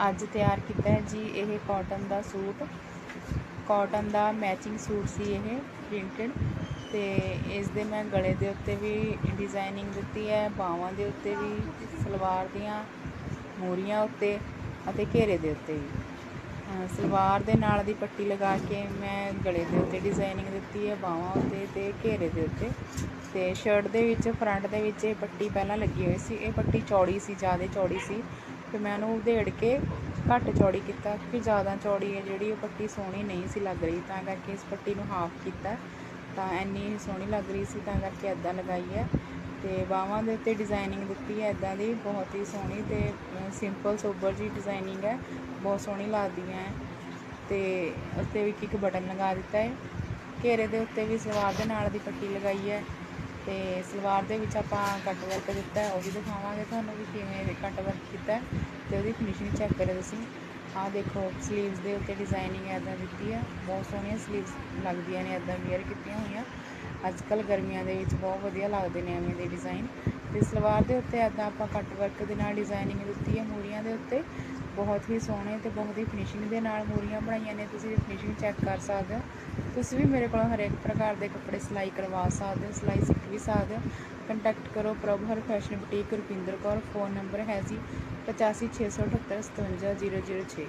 ਅੱਜ ਤਿਆਰ ਕੀਤਾ ਹੈ ਜੀ ਇਹ ਕਾਟਨ ਦਾ ਸੂਟ। ਕਾਟਨ ਦਾ ਮੈਚਿੰਗ ਸੂਟ ਸੀ ਇਹ ਪ੍ਰਿੰਟਡ ਤੇ ਇਸ ਦੇ ਮੈਂ ਗਲੇ ਦੇ ਉੱਤੇ ਵੀ ਡਿਜ਼ਾਈਨਿੰਗ ਦਿੱਤੀ ਹੈ, ਬਾਹਾਂ ਦੇ ਉੱਤੇ ਵੀ, ਸਲਵਾਰ ਦੀਆਂ ਮੂਰੀਆਂ ਉੱਤੇ ਅਤੇ ਘੇਰੇ ਦੇ ਉੱਤੇ ਵੀ। ਸਲਵਾਰ ਦੇ ਨਾਲ ਦੀ ਪੱਟੀ ਲਗਾ ਕੇ ਮੈਂ ਗਲੇ ਦੇ ਉੱਤੇ ਡਿਜ਼ਾਈਨਿੰਗ ਦਿੱਤੀ ਹੈ, ਬਾਹਾਂ ਉੱਤੇ ਤੇ ਘੇਰੇ ਦੇ ਉੱਤੇ ਤੇ ਸ਼ਰਟ ਦੇ ਵਿੱਚ ਫਰੰਟ ਦੇ ਵਿੱਚ ਇਹ ਪੱਟੀ ਪਹਿਲਾਂ ਲੱਗੀ ਹੋਈ ਸੀ। ਇਹ ਪੱਟੀ ਚੌੜੀ ਸੀ, ਜ਼ਿਆਦਾ ਚੌੜੀ ਸੀ। ਫਿਰ ਮੈਂ ਉਹਨੂੰ ਉਧੇੜ ਕੇ ਘੱਟ ਚੌੜੀ ਕੀਤਾ, ਕਿ ਜ਼ਿਆਦਾ ਚੌੜੀ ਹੈ ਜਿਹੜੀ ਉਹ ਪੱਟੀ ਸੋਹਣੀ ਨਹੀਂ ਸੀ ਲੱਗ ਰਹੀ, ਤਾਂ ਕਰਕੇ ਇਸ ਪੱਟੀ ਨੂੰ ਹਾਫ ਕੀਤਾ। ਤਾਂ ਐਨੀ ਸੋਹਣੀ ਲੱਗ ਰਹੀ ਸੀ, ਤਾਂ ਕਰਕੇ ਐਦਾਂ ਲਗਾਈ ਹੈ। ਤੇ ਬਾਹਾਂ ਦੇ ਉੱਤੇ ਡਿਜ਼ਾਈਨਿੰਗ ਦਿੱਤੀ ਹੈ ਐਦਾਂ ਦੀ ਬਹੁਤ ਹੀ ਸੋਹਣੀ ਤੇ ਸਿੰਪਲ ਸੋਬਰ ਜੀ ਡਿਜ਼ਾਈਨਿੰਗ ਹੈ, ਬਹੁਤ ਸੋਹਣੀ ਲੱਗਦੀ ਹੈ। ਤੇ ਉੱਤੇ ਵੀ ਇੱਕ ਬਟਨ ਲਗਾ ਦਿੱਤਾ ਹੈ। ਘੇਰੇ ਦੇ ਉੱਤੇ ਵੀ ਸਲਵਾਰ ਦੇ ਨਾਲ ਦੀ ਪੱਟੀ ਲਗਾਈ ਹੈ। ਤੇ ਸਲਵਾਰ ਦੇ ਵਿੱਚ ਆਪਾਂ ਕੱਟ ਵਰਕ ਦਿੱਤਾ ਉਹ ਵੀ ਦਿਖਾਵਾਂਗੇ ਤੁਹਾਨੂੰ ਵੀ ਕਿਵੇਂ ਕੱਟ ਵਰਕ ਕੀਤਾ ਹੈ ਤੇ ਉਹਦੀ ਫਿਨਿਸ਼ਿੰਗ ਚੈੱਕ ਕਰਿਓ ਤੁਸੀਂ। ਆਹ ਦੇਖੋ ਸਲੀਵਸ ਦੇ ਉੱਤੇ ਡਿਜ਼ਾਈਨਿੰਗ ਐਦਾਂ ਦਿੱਤੀ ਹੈ, ਬਹੁਤ ਸੋਹਣੀਆਂ ਸਲੀਵਸ ਲੱਗਦੀਆਂ ਨੇ ਐਦਾਂ ਵੇਅਰ ਕੀਤੀਆਂ ਹੋਈਆਂ। ਅੱਜ ਕੱਲ ਗਰਮੀਆਂ ਦੇ ਵਿੱਚ ਬਹੁਤ ਵਧੀਆ ਲੱਗਦੇ ਨੇ ਐਵੇਂ ਦੇ ਡਿਜ਼ਾਈਨ ਤੇ ਸਲਵਾਰ ਦੇ ਉੱਤੇ ਐਦਾਂ ਆਪਾਂ ਕੱਟ ਵਰਕ ਦੇ ਨਾਲ ਡਿਜ਼ਾਈਨਿੰਗ ਦਿੱਤੀ ਹੈ ਮੂਰੀਆਂ ਦੇ ਉੱਤੇ। ਬਹੁਤ ਹੀ ਸੋਹਣੇ ਤੇ ਬਹੁਤ ਹੀ ਫਿਨਿਸ਼ਿੰਗ ਦੇ ਨਾਲ ਮੂਰੀਆਂ ਬਣਾਈਆਂ ਨੇ, ਤੁਸੀਂ ਫਿਨਿਸ਼ਿੰਗ ਚੈੱਕ ਕਰ ਸਕਦੇ ਹੋ। ਤੁਸੀਂ ਵੀ ਮੇਰੇ ਕੋਲੋਂ ਹਰੇਕ ਪ੍ਰਕਾਰ ਦੇ ਕੱਪੜੇ ਸਿਲਾਈ ਕਰਵਾ ਸਕਦੇ ਹੋ, ਸਿਲਾਈ ਸਿੱਖ ਵੀ ਸਕਦੇ ਹੋ। ਕੰਟੈਕਟ ਕਰੋ Prabh fashion boutique Rupinder Kaur phone number ਹੈ ਜੀ 8568875006